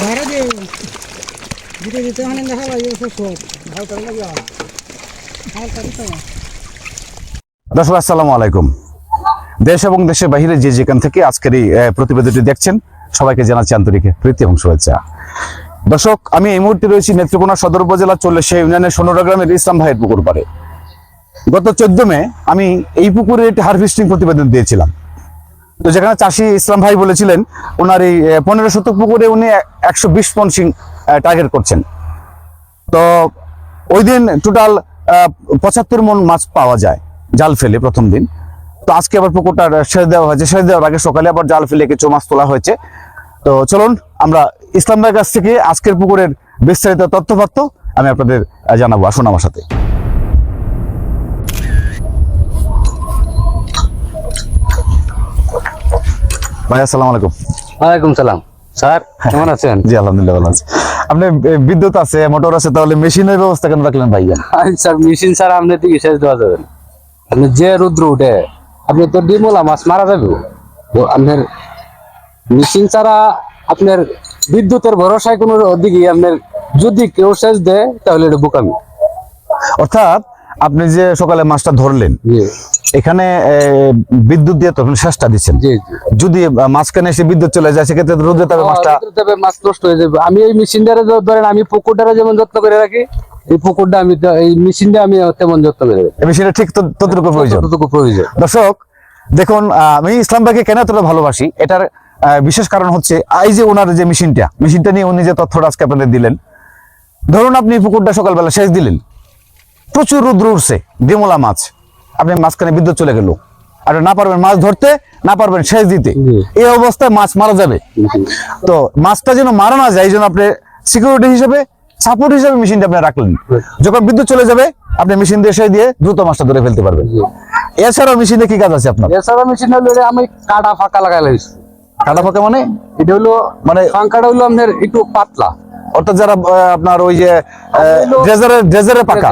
ভালো দর্শক, আসসালামু আলাইকুম। দেশ এবং দেশের বাহিরে যে যেখান থেকে আজকের এই প্রতিবেদনটি দেখছেন, সবাইকে জানাচ্ছি আন্তরিক প্রীতি এবং শুভেচ্ছা। দর্শক, আমি এই মুহূর্তে রয়েছি নেত্রকোনা সদর উপজেলা চল্লিশে ইউনিয়নের সোনরা গ্রামের ইসলাম ভাইয়ের পুকুর পাড়ে। গত চোদ্দ মে আমি এই পুকুরে একটি হারভেস্টিং প্রতিবেদন দিয়েছিলাম। তো যেখানে চাষি ইসলাম ভাই বলেছিলেন, ওনার এই পনেরো শতক পুকুরে উনি একশো বিশ পন সিং টার্গেট করছেন। তো ওই দিন টোটাল পঁচাত্তর মন মাছ পাওয়া যায়, জাল ফেলে প্রথম দিন। তো আজকে আবার পুকুরটা সেচ দেওয়া হয়েছে সেচ দেওয়ার আগে সকালে আবার জাল ফেলে কিছু মাছ তোলা হয়েছে। তো চলুন, আমরা ইসলাম ভাইয়ের কাছ থেকে আজকের পুকুরের বিস্তারিত তথ্যপাত্র আমি আপনাদের জানাব, আসুন আমার সাথে। ভাই আসসালামু আলাইকুম। ওয়ালাইকুম সালাম। স্যার কেমন আছেন? জি আলহামদুলিল্লাহ ভালো আছি। আপনি বিদ্যুৎ আছে মোটর আছে তাহলে মেশিনের ব্যবস্থা কেন রাখলেন ভাইয়া? স্যার মেশিন স্যার আপনি দিকে শেষ দেওয়া যাবে আপনি যে রুদ্র উঠে আপনি তো ডিমলা মাছ মারা যাবে। আপনার মেশিন ছাড়া আপনার বিদ্যুতের ভরসায় কোনো দিকে আপনার যদি কেউ শেষ দেয় তাহলে এটা বোকামি। অর্থাৎ আপনি যে সকালে মাছটা ধরলেন এখানে বিদ্যুৎ দিয়ে তখন শেষটা দিচ্ছেন। যদি মাঝখানে এসে বিদ্যুৎ চলে যায় সেক্ষেত্রে রোদে তবে মাছটা মাছ নষ্ট হয়ে যাবে। আমি এই মেশিনটারে ধরেন আমি পুকুরটারে যেমন যত্ন করে রাখি এই পুকুরটা আমি এই মেশিনটা আমি তেমন যত্ন করে রাখি। এই ঠিক ততটুকু প্রয়োজন। যতটুকু প্রয়োজন। দর্শক দেখুন আমি ইসলাম ভাইকে কেন এতটা ভালোবাসি? এটার বিশেষ কারণ হচ্ছে এই যে ওনার যে মেশিনটা মেশিনটা নিয়ে উনি যে তথ্যটা আজকে আপনাদের দিলেন ধরুন আপনি পুকুরটা সকালবেলা শেষ দিলেন প্রচুর রুদ্র উঠছে ডিমলা মাছ। আপনি মাঝখানে বিদ্যুৎ চলে গেল। আর না পারবেন মাছ ধরতে না পারবেন সেচ দিতে। এই অবস্থায় মাছ মারা যাবে। তো মাছটা যেন মারা না যায় এই জন্য আপনি সিকিউরিটি হিসেবে সাপোর্ট হিসেবে মেশিনটা আপনি রাখলেন। যখন বিদ্যুৎ চলে যাবে আপনি মেশিন দিয়ে সেচ দিয়ে দ্রুত মাছটা ধরে ফেলতে পারবেন। এছাড়াও মেশিনে কি কাজ আছে আপনার? এছাড়া মেশিন হলো আমি কাটা ফাঁকা লাগাই লাগছি কাটা ফাঁকা মানে? এটা হলো মানে ফাঁকাটা হলো আপনার একটু পাতলা। অর্থাৎ যারা আপনার ওই যে ড্রেজারের ড্রেজারের পাকা।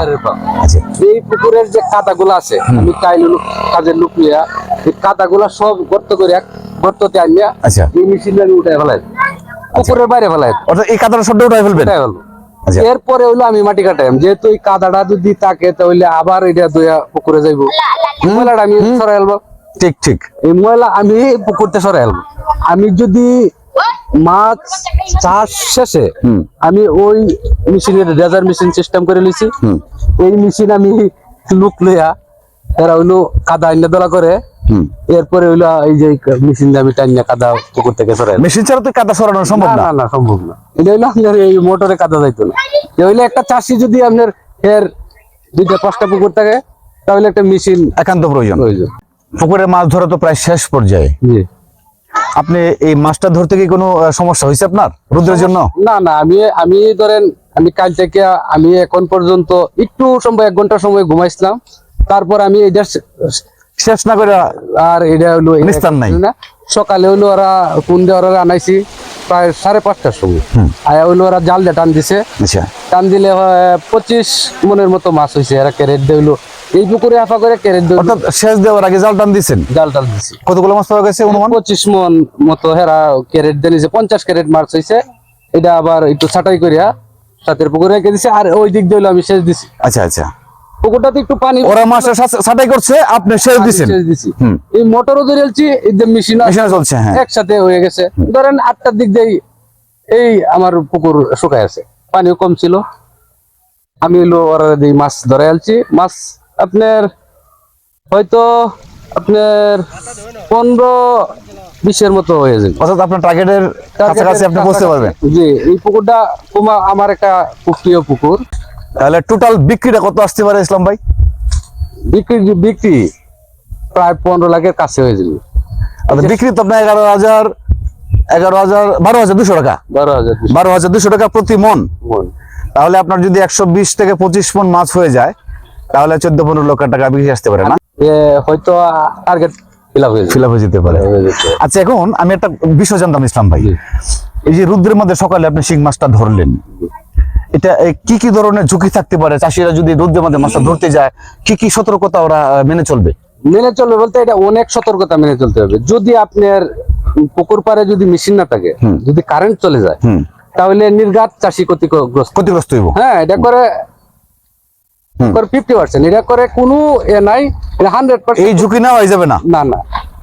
আচ্ছা। এই পুকুরের যে কাদাগুলো আছে আমি কাইল কাজের লুক নিয়া এই কাদাগুলা সব গর্ত করে গর্ততে আনিয়া আচ্ছা। এই মেশিনটা আমি উঠে ফেলাই পুকুরের বাইরে ফেলাই অর্থাৎ এই কাদাটা সবটা উঠাই ফেলবেন? উঠাই ফেলব। আচ্ছা। এরপরে হইল আমি মাটি কাটাই যেহেতু এই কাদাটা যদি থাকে তাহলে আবার এটা দুয়া পুকুরে যাইবো। ময়লাটা আমি সরাই ঠিক ঠিক। এই ময়লা আমি পুকুরতে সরাই আমি যদি মাছ চাষ শেষে আমি ওই মেশিনের ডেজার মেশিন সিস্টেম করে লিছি এই মেশিন আমি লুক লইয়া এরা হইল কাদা আইনা দলা করে। এরপরে হইল এই যে মেশিন আমি টাইনা কাদা পুকুর থেকে সরাই মেশিন ছাড়া তো কাদা সরানো সম্ভব না। না সম্ভব না। এটা হইল আপনার এই মোটরে কাদা যাইতো না। হইল একটা চাষি যদি আপনার এর দুইটা পাঁচটা পুকুর থাকে তাহলে একটা মেশিন একান্ত প্রয়োজন। প্রয়োজন। পুকুরে মাছ ধরা তো প্রায় শেষ পর্যায়ে। আপনি এই মাছটা ধরতে কি কোনো সমস্যা হয়েছে আপনার রোদের জন্য? না না আমি আমি ধরেন আমি কাল থেকে আমি এখন পর্যন্ত একটু সময় এক ঘণ্টা সময় ঘুমাইছিলাম। তারপর আমি এটা শেষ না করে আর এটা হলো নিস্তার নাই। না সকালে হইল ওরা কোন দিয়ে ওরা আনাইছি প্রায় সাড়ে পাঁচটার সময়। আয়া হইল ওরা জাল দিয়ে টান দিছে। আচ্ছা। টান দিলে পঁচিশ মনের মতো মাছ হয়েছে এরা ক্যারেট দিয়ে হইল এই পুকুরে আফা করে ক্যারেট দিয়ে অর্থাৎ শেষ দেওয়ার আগে জাল টান দিচ্ছেন জাল টান দিছি। কতগুলো মাছ পাওয়া গেছে অনুমান? পঁচিশ মন মতো হেরা ক্যারেট দিয়ে নিছে পঞ্চাশ ক্যারেট মাছ হয়েছে এটা আবার একটু ছাটাই করিয়া সাথের পুকুরে রেখে দিছে আর ওই দিক দিয়ে আমি সেচ দিছি। আচ্ছা আচ্ছা। পুকুরটাতে একটু পানি ওরা মাছের সাথে- সাথে করছে আপনি শেষ আমি দিচ্ছেন সেচ দিছি। হুম। এই মোটরও ধরেছি এই যে মেশিন মেশিনে চলছে হ্যাঁ। একসাথে হয়ে গেছে। ধরেন আটটার দিক দিয়ে এই আমার পুকুর শুকায় আছে। পানিও কম ছিল। আমি হলো ওরা দিয়ে মাছ ধরে আলছি। মাছ আপনার হয়তো আপনার পনেরো বিশের মতো হয়ে যাবে। অর্থাৎ আপনার টার্গেটের কাছাকাছি আপনি বুঝতে পারবেন। জি এই পুকুরটা তোমার আমার একটা প্রিয় পুকুর। তাহলে টোটাল বিক্রিটা কত আসতে পারে ইসলাম ভাই? বিক্রি বিক্রি প্রায় পনেরো লাখের কাছে হয়ে যাবে। আর বিক্রি তো আপনার এগারো হাজার এগারো হাজার বারো হাজার দুশো টাকা। বারো হাজার বারো হাজার দুশো টাকা প্রতি মন। মন। তাহলে আপনার যদি একশো বিশ থেকে পঁচিশ মন মাছ হয়ে যায় তাহলে চোদ্দ পনেরো লক্ষ টাকা বিক্রি আসতে পারে না? হয়তো টার্গেট ফিল আপ হয়ে যেতে পারে। পারে। আচ্ছা এখন আমি একটা বিষয় জানতাম ইসলাম ভাই। এই যে রুদ্রের মধ্যে সকালে আপনি শিং মাছটা ধরলেন। এটা কি কি ধরনের ঝুঁকি থাকতে পারে? চাষিরা যদি রুদ্রের মধ্যে মাছটা ধরতে যায় কি কি সতর্কতা ওরা মেনে চলবে? মেনে চলবে বলতে এটা অনেক সতর্কতা মেনে চলতে হবে। যদি আপনার পুকুর পাড়ে যদি মেশিন না থাকে। যদি কারেন্ট চলে যায় তাহলে নির্ঘাত চাষি ক্ষতিগ্রস্ত। ক্ষতিগ্রস্ত হইব। হ্যাঁ এটা করে হুম। ফিফটি পার্সেন্ট এটা করে কোনো এ নাই হান্ড্রেড এই ঝুঁকি নেওয়া হয়ে যাবে না? না না।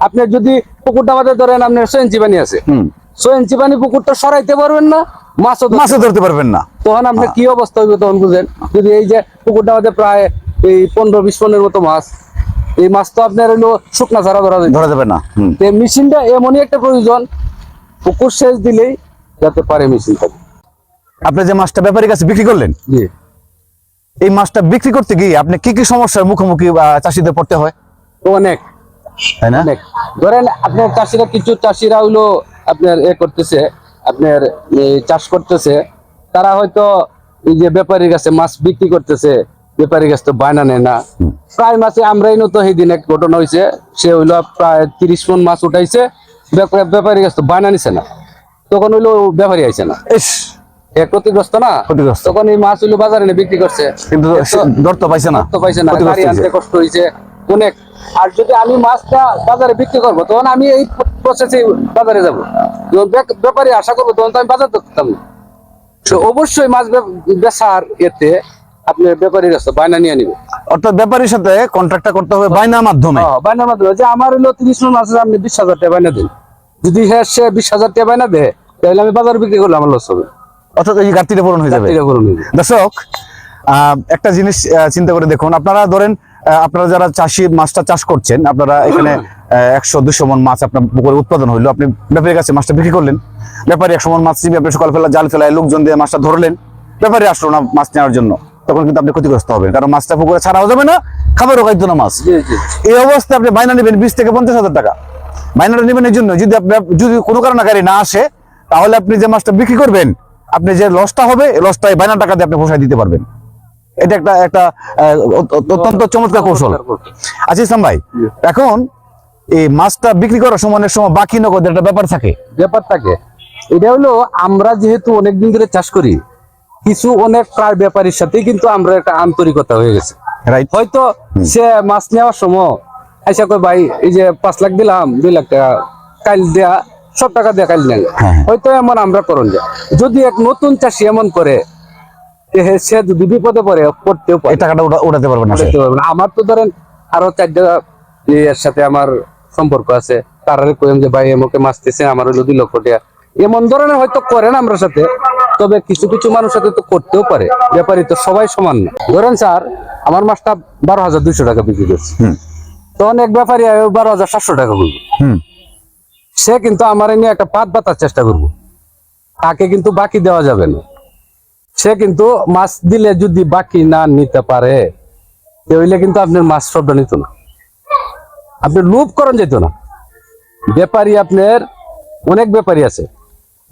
আপনি যদি পুকুরটা আমাদের ধরেন আপনার ছয় পানি আছে। পানি পুকুরটা সরাইতে পারবেন না মাছও ধরতে মাছও ধরতে পারবেন না। তখন আপনার কি অবস্থা হইবে তখন বুঝেন? যদি এই যে পুকুরটা আমাদের প্রায় এই পনেরো বিশ পনেরো মতো মাছ এই মাছ তো আপনার হলো শুকনা ছাড়া ধরা ধরা যাবে না। মেশিনটা এমনই একটা প্রয়োজন পুকুর সেচ দিলেই যাতে পারে মেশিন থাকে আপনি যে মাছটা ব্যাপারীর কাছে বিক্রি করলেন জি। এই মাছটা বিক্রি করতে গিয়ে আপনি কি কি সমস্যার মুখোমুখি চাষিদের পড়তে হয়? অনেক। তাই না? ধরেন আপনার চাষিরা কিছু চাষিরা হইল আপনার এ করতেছে আপনার চাষ করতেছে তারা হয়তো এই যে ব্যাপারীর কাছে মাছ বিক্রি করতেছে ব্যাপারীর কাছে তো বায়না নেয় না। প্রায় মাছে আমরাই নতো সেই দিন এক ঘটনা হয়েছে সে হইল প্রায় তিরিশ মন মাছ উঠাইছে ব্যাপার- ব্যাপারীর কাছে তো বায়না নিছে না। তখন হইল ব্যাপারী আইছে না। ক্ষতিগ্রস্ত না? ক্ষতিগ্রস্ত। তখন এই মাছ হইল বাজারে বিক্রি করছে। কিন্তু এত- পাইছে না। তো পাইছে না। গাড়ি আনতে কষ্ট হয়েছে অনেক। আর যদি আমি মাছটা বাজারে বিক্রি করব তখন আমি এই প্রসেসে বাজারে যাব। ব্যাপারী আশা করব তখন তো আমি বাজার করতাম তো অবশ্যই মাছ বেচার এতে আপনি ব্যাপারীর কাছে বায়না নিয়ে নিবে। অর্থাৎ ব্যাপারীর সাথে কন্ট্রাক্টটা করতে হবে বাইনার মাধ্যমে। হ্যাঁ, বায়নার মাধ্যমে। যে আমার হলো তিরিশ মন মাছ আছে, আপনি বিশ হাজার টাকা বায়না দিন। যদি হ্যাঁ সে বিশ হাজার টাকা বায়না দেয় তাহলে আমি বাজার বিক্রি করলে আমার লস হবে অর্থাৎ এই ঘাটতিটা পূরণ হয়ে যাবে। দর্শক একটা জিনিস চিন্তা করে দেখুন। আপনারা ধরেন আপনারা যারা চাষি মাছটা চাষ করছেন আপনারা এখানে একশো দুশো মন মাছ আপনার পুকুরে উৎপাদন হইল। আপনি ব্যাপারীর কাছে মাছটা বিক্রি করলেন। ব্যাপারী একশো মন মাছ আপনি সকাল ফেলা জাল ফেলায় লোকজন দিয়ে মাছটা ধরলেন। ব্যাপারী আসলো না মাছ নেওয়ার জন্য। তখন কিন্তু আপনি ক্ষতিগ্রস্ত হবেন। কারণ মাছটা পুকুরে ছাড়াও যাবে না খাবারও খাইতো না মাছ। এই অবস্থায় আপনি বাইনা নেবেন বিশ থেকে পঞ্চাশ হাজার টাকা। বাইনাটা নেবেন এই জন্য যদি যদি কোনো কারণে গাড়ি না আসে তাহলে আপনি যে মাছটা বিক্রি করবেন আপনি যে লসটা হবে লসটা এই বাইনার টাকা দিয়ে আপনি পোষায় দিতে পারবেন। এটা একটা একটা অত্যন্ত চমৎকার কৌশল। আচ্ছা ইসলাম ভাই এখন এই মাছটা বিক্রি করার সময় অনেক সময় বাকি নগদ একটা ব্যাপার থাকে। ব্যাপার থাকে। এটা হলো আমরা যেহেতু অনেকদিন ধরে চাষ করি কিছু অনেক প্রায় ব্যাপারীর সাথে কিন্তু আমরা একটা আন্তরিকতা হয়ে গেছে। রাইট হয়তো সে মাছ নেওয়ার সময় আইসা কয় ভাই এই যে পাঁচ লাখ দিলাম দুই লাখ টাকা কাইল দেয়া সব টাকা দেয়া কাইল নেন। হ্যাঁ। হয়তো এমন আমরা করুন যায় যদি এক নতুন চাষি এমন করে সে যদি বিপদে পড়ে পড়তেও পারে। টাকাটা উঠা- উঠাতে। পারবে না। আমার তো ধরেন আরও চারটা এর সাথে আমার সম্পর্ক আছে। তারা কইম যে ভাই এমকে মাছতেছে আমার হলো দুই লক্ষ টাকা। এমন ধরনের হয়তো করেন আমরা সাথে তবে কিছু কিছু মানুষ সাথে তো করতেও পারে। ব্যাপারী তো সবাই সমান না। ধরেন স্যার আমার মাছটা বারো হাজার দুইশো টাকা বিক্রি করছে। তখন এক ব্যাপারী বারো হাজার সাতশো টাকা বলব সে কিন্তু আমার নিয়ে একটা পাত বাতার চেষ্টা করব। তাকে কিন্তু বাকি দেওয়া যাবে না। সে কিন্তু মাছ দিলে যদি বাকি না নিতে পারে তাহলে কিন্তু আপনার মাছ শব্দ নিত না। আপনি লুপ করণ যেত না। ব্যাপারী আপনার অনেক ব্যাপারী আছে।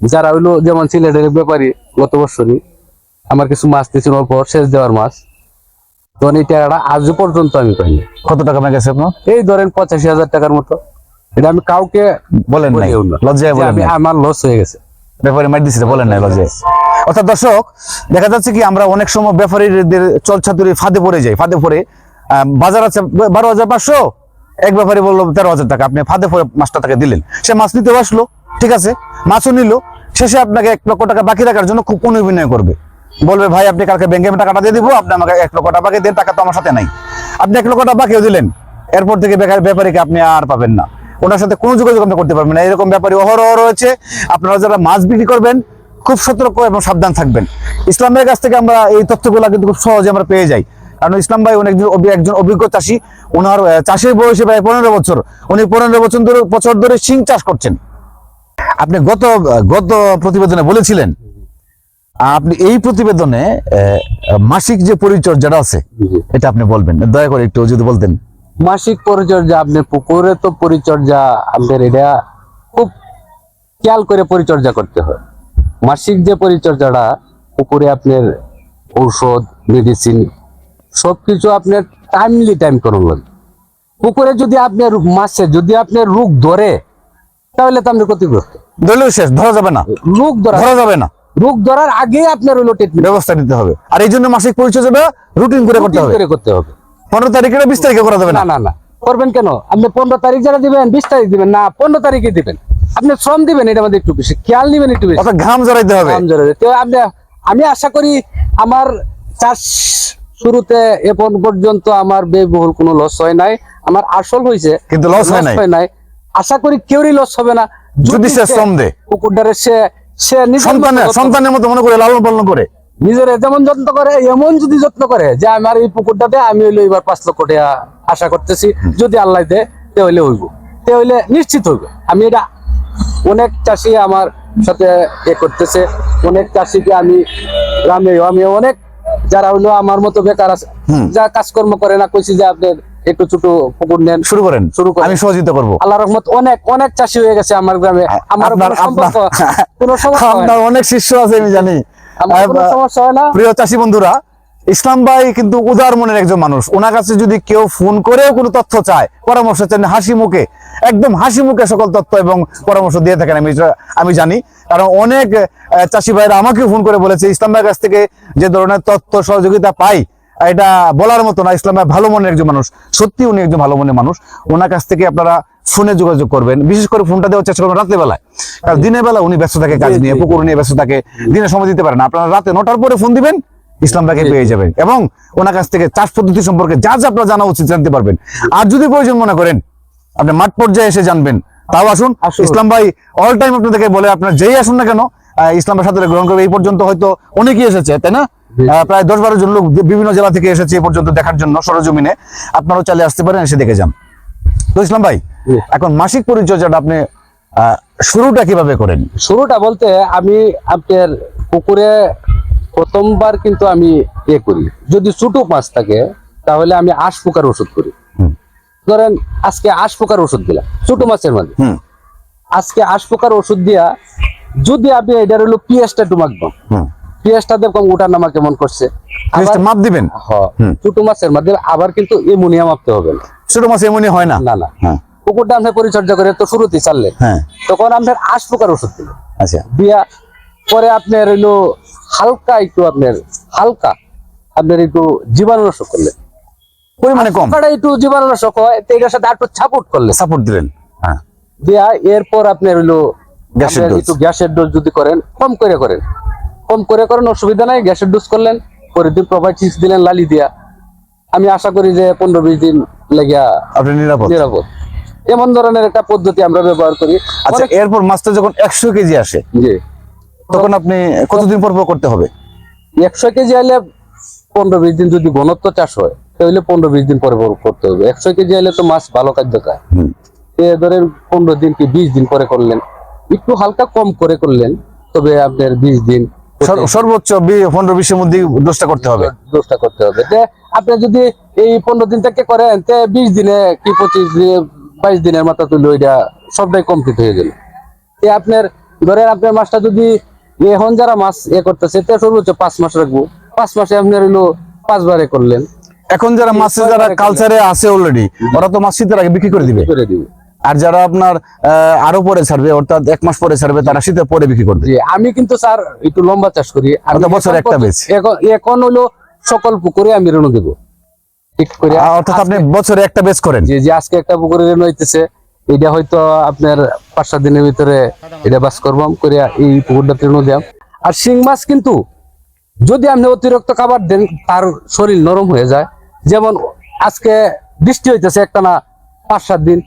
যারা হইল যেমন সিলেটের ব্যাপারী গত বছরই আমার কিছু মাছ দিয়েছিল অল্প শেষ দেওয়ার মাছ। তখন এই টাকাটা আজও পর্যন্ত আমি পাইনি। কত টাকা গেছে আপনার? এই ধরেন পঁচাশি হাজার টাকার মতো। এটা আমি কাউকে বলেন নাই। লজ্জায় বলেন আমার লস হয়ে গেছে। ব্যাপারী মার দিচ্ছে বলেন নাই লজে অর্থাৎ দর্শক দেখা যাচ্ছে কি আমরা অনেক সময় ব্যাপারীদের চল ছাতুরি ফাঁদে পড়ে যাই ফাঁদে পড়ে বাজার আছে বারো হাজার পাঁচশো। এক ব্যাপারী বলল তেরো হাজার টাকা আপনি ফাঁদে পড়ে মাছটা টাকা দিলেন। সে মাছ নিতে আসলো ঠিক আছে মাছও নিল। শেষে আপনাকে এক লক্ষ টাকা বাকি রাখার জন্য খুব অনুবিনয় করবে। বলবে ভাই আপনি কালকে ব্যাংকে আমি টাকাটা দিয়ে দিব আপনি আমাকে এক লক্ষ টাকা বাকি দেন টাকা তো আমার সাথে নাই। আপনি এক লক্ষ টাকা বাকিও দিলেন। এরপর থেকে বেকার ব্যাপারীকে আপনি আর পাবেন না। ওনার সাথে কোনো যোগাযোগ আপনি করতে পারবেন না। এরকম ব্যাপারী অহরহ রয়েছে। আপনারা যারা মাছ বিক্রি করবেন খুব সতর্ক এবং সাবধান থাকবেন। ইসলামের কাছ থেকে আমরা এই তথ্যগুলো কিন্তু খুব সহজে আমরা পেয়ে যাই। কারণ ইসলাম ভাই অনেক একজন অভিজ্ঞ চাষি ওনার চাষের বয়সে প্রায় পনেরো বছর। উনি পনেরো বছর ধরে বছর ধরে শিং চাষ করছেন। আপনি গত গত প্রতিবেদনে বলেছিলেন আপনি এই প্রতিবেদনে আহ, মাসিক যে পরিচর্যাটা আছে এটা আপনি বলবেন। দয়া করে একটু যদি বলতেন। মাসিক পরিচর্যা আপনার পুকুরে তো পরিচর্যা আপনার এটা খুব খেয়াল করে পরিচর্যা করতে হয়। মাসিক যে পরিচর্যাটা পুকুরে আপনার ঔষধ মেডিসিন সবকিছু আপনার টাইমলি টাইম করুন লাগবে। পুকুরে যদি আপনার মাসে যদি আপনার রোগ ধরে তাহলে তো আপনি ক্ষতিগ্রস্ত। দলীয় শেষ ধরা যাবে না। রোগ ধরা ধরা যাবে না। রোগ ধরার আগে আপনার হলো ট্রিটমেন্ট ব্যবস্থা নিতে হবে। আর এই জন্য মাসিক পরিচর্যাটা রুটিন করে করতে হবে। করে করতে হবে। পনেরো তারিখে বিশ তারিখে করা যাবে না? না না করবেন কেন? আপনি পনেরো তারিখ যারা দিবেন বিশ তারিখ দিবেন না পনেরো তারিখে দিবেন। আপনি শ্রম দিবেন এটা আমাদের একটু বেশি। খেয়াল নিবেন একটু বেশি। ঘাম জড়াইতে হবে। দাম জোরে। তো আপনি আমি আশা করি আমার চাষ শুরুতে এখন পর্যন্ত আমার ব্যয়বহুল কোনো লস হয় নাই। আমার আসল হয়েছে কিন্তু loss হয় নাই। আশা করি কেউরই লস হবে না। যদি সে শ্রম দেয়। পুকুরটারে সে সে সন্তানের মতো মনে করে লালন পালন করে। নিজের যেমন যত্ন করে এমন যদি যত্ন করে যে আমার এই পুকুরটাতে আমি হইলে এবার পাঁচ লক্ষ টাকা আশা করতেছি। যদি আল্লাহ দে তে হইলে হইব। তে হইলে নিশ্চিত হইব। আমি এটা অনেক চাষি আমার সাথে এ করতেছে। অনেক চাষিকে আমি গ্রামে আমি অনেক যারা হইল আমার মতো বেকার আছে যা কাজকর্ম করে না কইছি যে আপনার একটু ছোট পুকুর নেন। শুরু করেন। শুরু করেন। আমি সহযোগিতা করব। আল্লাহ রহমত অনেক অনেক চাষি হয়ে গেছে আমার গ্রামে। আমার কোনো সম্পর্ক কোনো সমস্যা অনেক শিষ্য আছে আমি জানি। প্রিয় চাষি বন্ধুরা ইসলাম ভাই কিন্তু উদার মনের একজন মানুষ। ওনার কাছে যদি কেউ ফোন করেও কোনো তথ্য চায় পরামর্শ চান হাসি মুখে একদম হাসি মুখে সকল তথ্য এবং পরামর্শ দিয়ে থাকেন আমি আমি জানি। কারণ অনেক চাষি ভাইরা আমাকে ফোন করে বলেছে ইসলাম ভাইয়ের কাছ থেকে যে ধরনের তথ্য সহযোগিতা পাই এটা বলার মতো না। ইসলাম ভাই ভালো মনের একজন মানুষ সত্যি উনি একজন ভালো মনের মানুষ। ওনার কাছ থেকে আপনারা ফোনে যোগাযোগ করবেন। বিশেষ করে ফোনটা দেওয়ার চেষ্টা করবেন রাতের বেলায়। কারণ দিনের বেলা উনি ব্যস্ত থাকে কাজ নিয়ে পুকুর নিয়ে ব্যস্ত থাকে দিনে সময় দিতে পারেন আপনারা রাতে নটার পরে ফোন দিবেন ইসলাম ভাইকে পেয়ে যাবেন। এবং ওনার কাছ থেকে চাষ পদ্ধতি সম্পর্কে যা যা আপনার জানা উচিত জানতে পারবেন। আর যদি প্রয়োজন মনে করেন আপনি মাঠ পর্যায়ে এসে জানবেন তাও আসুন। ইসলাম ভাই অল টাইম আপনাদেরকে বলে আপনার যেই আসুন না কেন ইসলাম সাথে গ্রহণ করবে। এই পর্যন্ত হয়তো অনেকেই এসেছে তাই না? প্রায় দশ বারো জন লোক বিভিন্ন জেলা থেকে এসেছে এই পর্যন্ত দেখার জন্য সরজমিনে। আপনারাও চালিয়ে আসতে পারেন এসে দেখে যান। তো ইসলাম ভাই। এখন মাসিক পরিচর্যাটা আপনি শুরুটা কীভাবে করেন? শুরুটা বলতে আমি আপনার পুকুরে প্রথমবার কিন্তু আমি ইয়ে করি। যদি ছোট মাছ থাকে তাহলে আমি আশ পোকার ওষুধ করি। ধরেন আজকে আশ পোকার ওষুধ দিলাম ছোট মাছের মধ্যে আজকে আশ পোকার ওষুধ দিয়া যদি আপনি এটার হলো পিএসটা একটু মাখবেন পিএসটা দেখুন ওটা নামা কেমন করছে। মাপ দিবেন? হ্যাঁ। ছোট মাছের মধ্যে আবার কিন্তু এমোনিয়া মাপতে হবে না। ছোট মাছ এমনই হয় না? না না। পুকুরটা আপনি পরিচর্যা করে তো শুরুতেই চাললেন হ্যাঁ। তখন আপনার আশ পোকার ওষুধ দিলেন। আচ্ছা। দিয়া পরে আপনার হইল হালকা একটু আপনার হালকা আপনার একটু জীবাণুনাশক করলেন। পরিমাণে কম? একটু জীবাণুনাশক হয় তো এটার সাথে একটু করলেন। সাপোর্ট দিলেন। হ্যাঁ। দিয়া এরপর আপনার হইল গ্যাসের ডোজ। গ্যাসের ডোজ যদি করেন কম করে করেন। কম করে করেন অসুবিধা নাই গ্যাসের ডোজ করলেন। পরে দিন প্রোভাইড দিলেন লালি দিয়া। আমি আশা করি যে পনেরো বিশ দিন লেগিয়া আপনি নিরাপদ। নিরাপদ। এমন ধরনের একটা পদ্ধতি আমরা ব্যবহার করি। আচ্ছা এরপর মাছটা যখন একশো কেজি আসে জি। তখন আপনি কতদিন পর পর করতে হবে? একশো কেজি আইলে পনেরো বিশ দিন যদি ঘনত্ব চাষ হয় তাহলে পনেরো বিশ দিন পরে করতে হবে। একশো কেজি আইলে তো মাছ ভালো খাদ্য খায়। ধরেন পনেরো দিন কি বিশ দিন পরে করলেন। একটু হালকা কম করে করলেন তবে আপনার বিশ দিন সর্বোচ্চ পনেরো বিশের মধ্যে দোষটা করতে হবে। দোষটা করতে হবে। যে আপনি যদি এই পনেরো দিন থেকে করেন তে বিশ দিনে কি পঁচিশ দিনে বাইশ দিনের মাথা তুলে ওইটা সবটাই কমপ্লিট হয়ে গেল। এ আপনার ধরেন আপনার মাছটা যদি এখন যারা মাছ এ করতেছে তে সর্বোচ্চ পাঁচ মাস রাখব। পাঁচ মাসে আপনার হইল পাঁচবারে করলেন। এখন যারা মাছে যারা কালচারে আছে অলরেডি ওরা তো মাছ শীতের আগে বিক্রি করে দিবে। করে দিবে। আর যারা আপনার আরও পরে ছাড়বে অর্থাৎ এক মাস পরে ছাড়বে তারা শীতের পরে বিক্রি করবে। আমি কিন্তু স্যার একটু লম্বা চাষ করি। বছরে একটা বেশ এখন এখন হলো সকল পুকুরে আমি ঋণ দেবো। ঠিক করে অর্থাৎ আপনি বছরে একটা বেচ করেন? যে যে আজকে একটা পুকুরে ঋণ হইতেছে। এটা হয়তো আপনার পাঁচ সাত দিনের ভিতরে এটা বাস করবাম করে এই পুকুরটাতে ঋণ দিয়াম আর শিং মাছ কিন্তু যদি আপনি অতিরিক্ত খাবার দেন তার শরীর নরম হয়ে যায়। যেমন আজকে বৃষ্টি হইতেছে একটা না পাঁচ সাত দিন।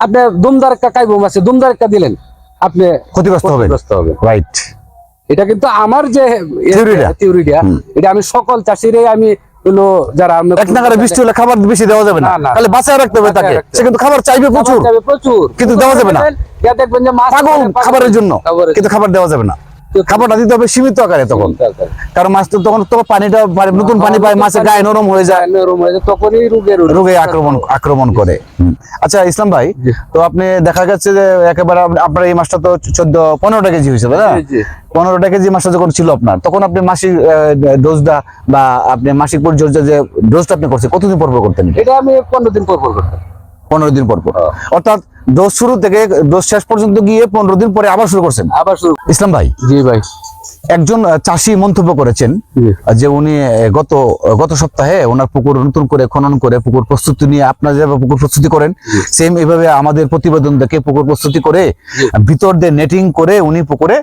আপনি দুমদার একটা কাইবো মাছে দুমদার একটা দিলেন আপনি ক্ষতিগ্রস্ত হবে রাইট এটা কিন্তু আমার যে থিওরিটা। থিওরিটা এটা আমি সকল চাষিরাই আমি হলো যারা এক নাগারে বৃষ্টি হলে খাবার বেশি দেওয়া যাবে না। তাহলে বাঁচায় রাখতে হবে তাকে। সে কিন্তু খাবার চাইবে প্রচুর। প্রচুর। কিন্তু দেওয়া যাবে না। দেখবেন যে পাগল পাগল- খাবারের জন্য। কিন্তু খাবার দেওয়া যাবে না। খাবারটা দিতে হবে সীমিত আকারে তখন। কারণ মাছ তো তখন তো পানিটা নতুন পানি পায় মাছের গায়ে নরম হয়ে যায়। নরম হয়ে যায় তখনই রোগের রোগে আক্রমণ আক্রমণ করে। আচ্ছা ইসলাম ভাই তো আপনি দেখা যাচ্ছে যে একেবারে আপনার এই মাছটা তো চোদ্দ পনেরোটা কেজি হয়েছে তাই না। পনেরোটা কেজি মাছটা যখন ছিল আপনার তখন আপনি মাসিক ডোজটা বা আপনি মাসিক পরিচর্যা যে ডোজটা আপনি করছেন কতদিন পর পর করতেন এটা আমি পনেরো দিন পর পর করতাম। পনেরো দিন পর পর। অর্থাৎ ডোজ শুরু থেকে ডোজ শেষ পর্যন্ত গিয়ে পনেরো দিন পরে আবার শুরু করছেন। আবার শুরু ইসলাম ভাই জি ভাই। একজন চাষি মন্তব্য করেছেন যে উনি গত গত সপ্তাহে ওনার পুকুর নতুন করে খনন করে পুকুর প্রস্তুতি নিয়ে আপনারা যেভাবে পুকুর প্রস্তুতি করেন সেম এভাবে আমাদের প্রতিবেদন দেখে পুকুর প্রস্তুতি করে ভিতর দিয়ে নেটিং করে উনি পুকুরে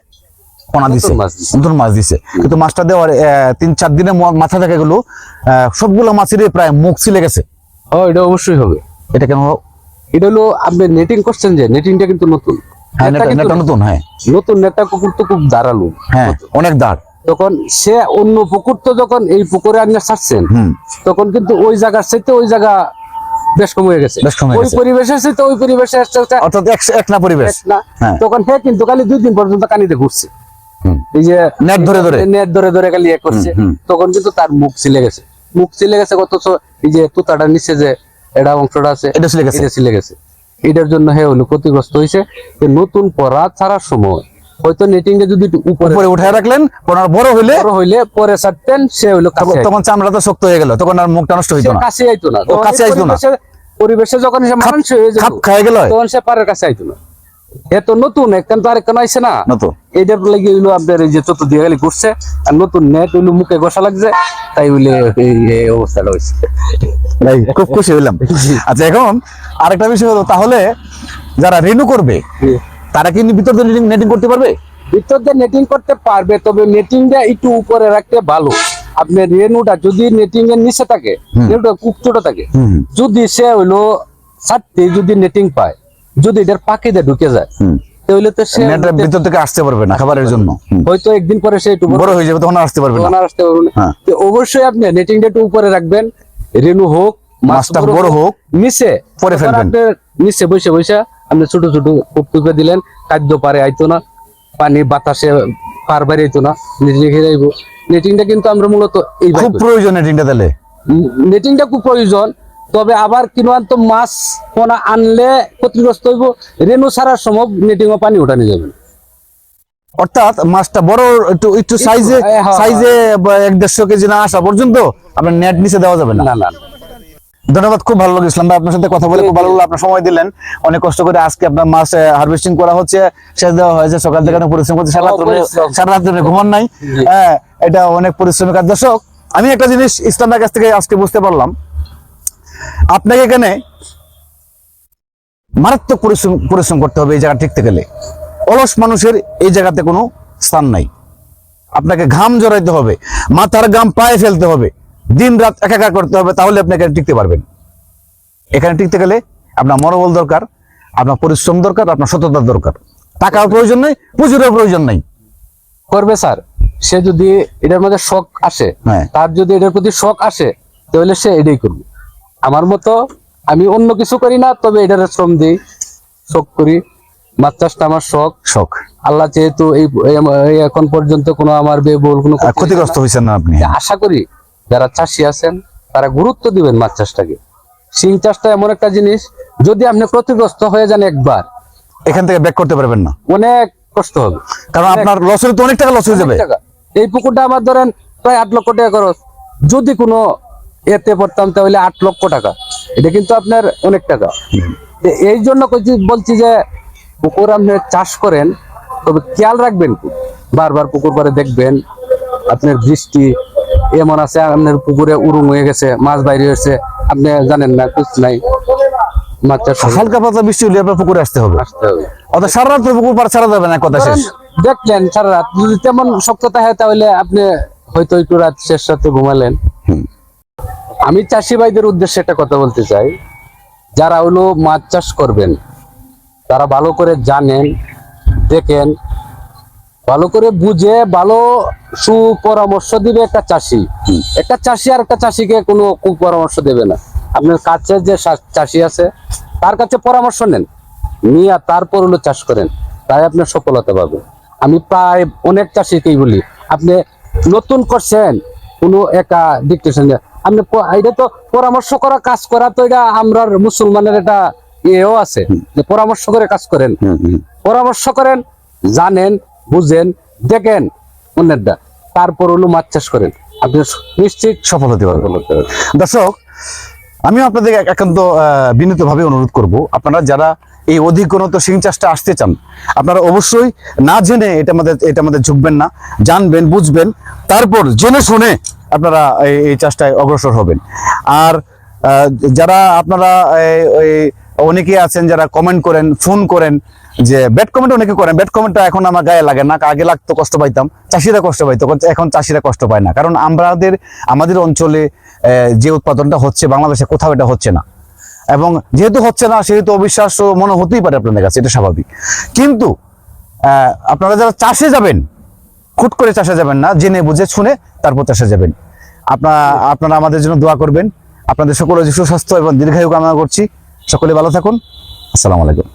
পোনা দিছে। নতুন মাছ দিছে। কিন্তু মাছটা দেওয়ার তিন চার দিনে মাথা দেখা গেল সবগুলো মাছেরই প্রায় মুখ ছিলে গেছে। ও এটা অবশ্যই হবে। এটা কেন এটা হলো আপনি নেটিং করছেন যে নেটিংটা কিন্তু নতুন। হ্যাঁ নতুন হ্যাঁ। নতুন নেটটা কুকুর তো খুব দাঁড়াল। হ্যাঁ অনেক দাঁড়। তখন সে অন্য পুকুর তো যখন এই পুকুরে আপনি ছাড়ছেন তখন কিন্তু ওই জায়গার চাইতে ওই জায়গা বেশ কম হয়ে গেছে। ওই পরিবেশের চাইতে ওই পরিবেশের চাইতে অর্থাৎ এক না পরিবেশ। হ্যাঁ। তখন হে কিন্তু খালি দুই দিন পর্যন্ত কানিতে ঘুরছে। এই যে নেট ধরে ধরে। নেট ধরে ধরে খালি এ করছে। হুম, হুম। তখন কিন্তু তার মুখ ছিলে গেছে। মুখ ছিলে গেছে অথচ এই যে তুতাটা নিচে যে এটা অংশটা আছে এটা ছিলে গেছে। ছিলে গেছে। এটার জন্য হে হলো ক্ষতিগ্রস্ত হয়েছে নতুন পরা ছাড়ার সময়। হয়তো নেটিং এ যদি উপরে উঠে রাখলেন পোনা বড় হইলে বড় হইলে পরে ছাড়তেন সে হইল তখন- তখন চামড়া তো শক্ত হয়ে গেল তখন আর মুখটা নষ্ট হইতো না। কাছে আইতো না। কাছে আইতো না। পরিবেশে- যখন সে মানুষ হয়ে যায় খাপ খাই গেল। তখন সে পারের কাছে আইতো না। এ তো নতুন একখান তো আরেকখান আইছে না? নতুন। এইটার লেগে হইল আপনার এই যে চতুর্দিকে খালি ঘুরছে আর নতুন নেট হইল মুখে ঘষা লাগছে তাই হইলে এই অবস্থাটা হয়েছে ভাই খুব খুশি হইলাম। আচ্ছা এখন আরেকটা বিষয় হলো তাহলে যারা রেনু করবে তারা কি ভিতর দিয়ে নেটিং করতে পারবে? ভিতর দিয়ে নেটিং করতে পারবে তবে নেটিং নেটিংটা একটু উপরে রাখতে ভালো। আপনার রেনুটা যদি নেটিং এর নিচে থাকে রেনুটা খুব ছোট থাকে যদি সে হইল ছাড়তে যদি নেটিং পায় যদি এটার পাখিতে ঢুকে যায় তাহলে তো সে নেটের ভিতর থেকে আসতে পারবে না খাবারের জন্য। হয়তো একদিন পরে সে একটু বড় বড় হয়ে যাবে তখন আসতে পারবে না। তখন আসতে পারবে না। তো অবশ্যই আপনি নেটিংটা একটু উপরে রাখবেন রেনু হোক মাছটা বড় হোক, নিচে পরে ফেলবেন। নিচে বসে বসে আপনি ছোট ছোট কূপ টুপে দিলেন খাদ্য পারে আইতো না পানি বাতাসে পার বাড়ি আইতো না নিজে রেখে যাইব। নেটিংটা কিন্তু আমরা মূলত এই খুব প্রয়োজন নেটিংটা তাহলে। নেটিংটা খুব প্রয়োজন তবে আবার কিনুয়ান তো মাছ পোনা আনলে ক্ষতিগ্রস্ত হইব রেনু ছাড়ার সময় নেটিংও পানি উঠানি যাবে অর্থাৎ মাছটা বড় একটু একটু সাইজে হ্যাঁ, হ্যাঁ, সাইজে এক দেড়শো কেজি না আসা পর্যন্ত আপনার নেট নিচে দেওয়া যাবে না। না না। ধন্যবাদ খুব ভালো লাগল ইসলাম ভাই আপনার সাথে কথা বলে খুব ভালো লাগল আপনার সময় দিলেন। অনেক কষ্ট করে আজকে আপনার মাছ হারভেস্টিং করা হচ্ছে। শেষ দেওয়া হয়েছে সকাল থেকে অনেক পরিশ্রম করতে সারা সারা রাত ধরে ঘুমান নাই। হ্যাঁ এটা অনেক পরিশ্রমের কাজ। দর্শক আমি একটা জিনিস ইসলামের কাছ থেকে আজকে বুঝতে পারলাম। আপনাকে এখানে মারাত্মক পরিশ্রম পরিশ্রম করতে হবে এই জায়গা টিকতে গেলে। অলস মানুষের এই জায়গাতে কোনো স্থান নাই। আপনাকে ঘাম জড়াইতে হবে মাথার ঘাম পায়ে ফেলতে হবে দিন রাত একাকার করতে হবে তাহলে আপনি এখানে টিকতে পারবেন। এখানে টিকতে গেলে আপনার মনোবল দরকার আপনার পরিশ্রম দরকার আপনার সততার দরকার। টাকার প্রয়োজন নেই পুঁজিরও প্রয়োজন নেই। করবে স্যার সে যদি এটার মধ্যে শখ আসে হ্যাঁ। তার যদি এটার প্রতি শখ আসে তাহলে সে এটাই করবে। আমার মতো আমি অন্য কিছু করি না তবে এটার শ্রম দিই শখ করি। মাছ চাষটা আমার শখ শখ আল্লাহ যেহেতু এই এখন পর্যন্ত কোনো আমার বেবুল কোনো ক্ষতিগ্রস্ত হয়েছেন না আপনি? আশা করি যারা চাষি আছেন তারা গুরুত্ব দিবেন মাছ চাষটাকে। শিং চাষটা এমন একটা জিনিস যদি আপনি ক্ষতিগ্রস্ত হয়ে যান একবার এখান থেকে ব্যাক করতে পারবেন না। অনেক কষ্ট হবে। কারণ আপনার লস হলে তো অনেক টাকা লস হয়ে যাবে। এই পুকুরটা আমার ধরেন প্রায় আট লক্ষ টাকা খরচ। যদি কোনো এতে পড়তাম তাহলে আট লক্ষ টাকা। এটা কিন্তু আপনার অনেক টাকা। এই জন্য বলছি যে পুকুর আপনি চাষ করেন তবে খেয়াল রাখবেন খুব। বারবার পুকুর পাড়ে দেখবেন আপনার বৃষ্টি এমন আছে আপনার পুকুরে উড়ুন হয়ে গেছে মাছ বাইরে হয়েছে আপনি জানেন না কুছ নাই। মাছ চাষ হালকা পাতলা বৃষ্টি হলে আপনার পুকুরে আসতে হবে। আসতে হবে। অর্থাৎ সারা রাত পুকুর পার ছাড়া যাবে না কথা শেষ। দেখলেন সারা রাত যদি তেমন শক্ততা হয় তাহলে আপনি হয়তো একটু রাত শেষ রাতে ঘুমালেন। আমি চাষি ভাইদের উদ্দেশ্যে একটা কথা বলতে চাই। যারা হলো মাছ চাষ করবেন, তারা ভালো করে জানেন, দেখেন, ভালো করে বুঝে, ভালো সুপরামর্শ দিবে একটা চাষি। একটা চাষি আর একটা চাষিকে কোনো কুপরামর্শ দেবে না। আপনার কাছে যে চাষি আছে, তার কাছে পরামর্শ নেন। নিয়ে তারপর হলো চাষ করেন। তাই আপনার সফলতা পাবেন। আমি প্রায় অনেক চাষিকেই বলি, আপনি নতুন করছেন, কোনো একা ডিকটেশন আপনি এটা তো পরামর্শ করা কাজ করা তো এটা আমরা মুসলমানের এটা ইয়েও আছে যে পরামর্শ করে কাজ করেন। পরামর্শ করেন জানেন বুঝেন দেখেন অন্যেরটা তারপর হলো মাছ চাষ করেন আপনি নিশ্চিত সফল হতে পারবেন। দর্শক আমিও আপনাদের এক- একান্ত বিনীতভাবে অনুরোধ করব আপনারা যারা এই অধিক উন্নত শিং চাষটা আসতে চান আপনারা অবশ্যই না জেনে এটা আমাদের এটা আমাদের ঝুঁকবেন না জানবেন বুঝবেন তারপর জেনে শুনে আপনারা এই- চাষটায় অগ্রসর হবেন। আর যারা আপনারা এই- এই অনেকে আছেন যারা কমেন্ট করেন ফোন করেন, যে ব্যাড কমেন্ট অনেকে করেন। ব্যাড কমেন্টটা এখন আমার গায়ে লাগে না আগে লাগতো, কষ্ট পাইতাম। চাষিরা কষ্ট পাইতো এখন চাষিরা কষ্ট পায় না। কারণ আমাদের আমাদের অঞ্চলে যে উৎপাদনটা হচ্ছে, বাংলাদেশে কোথাও এটা হচ্ছে না। এবং যেহেতু হচ্ছে না, সেহেতু অবিশ্বাস মনে হতেই পারে আপনাদের কাছে, এটা স্বাভাবিক। কিন্তু আপনারা যারা চাষে যাবেন খুট করে চাষা যাবেন না, জেনে বুঝে শুনে তারপর চাষা যাবেন। আপনারা আপনারা আমাদের জন্য দোয়া করবেন। আপনাদের সকলের সুস্বাস্থ্য এবং দীর্ঘায়ু কামনা করছি। সকলে ভালো থাকুন। আসসালামু আলাইকুম।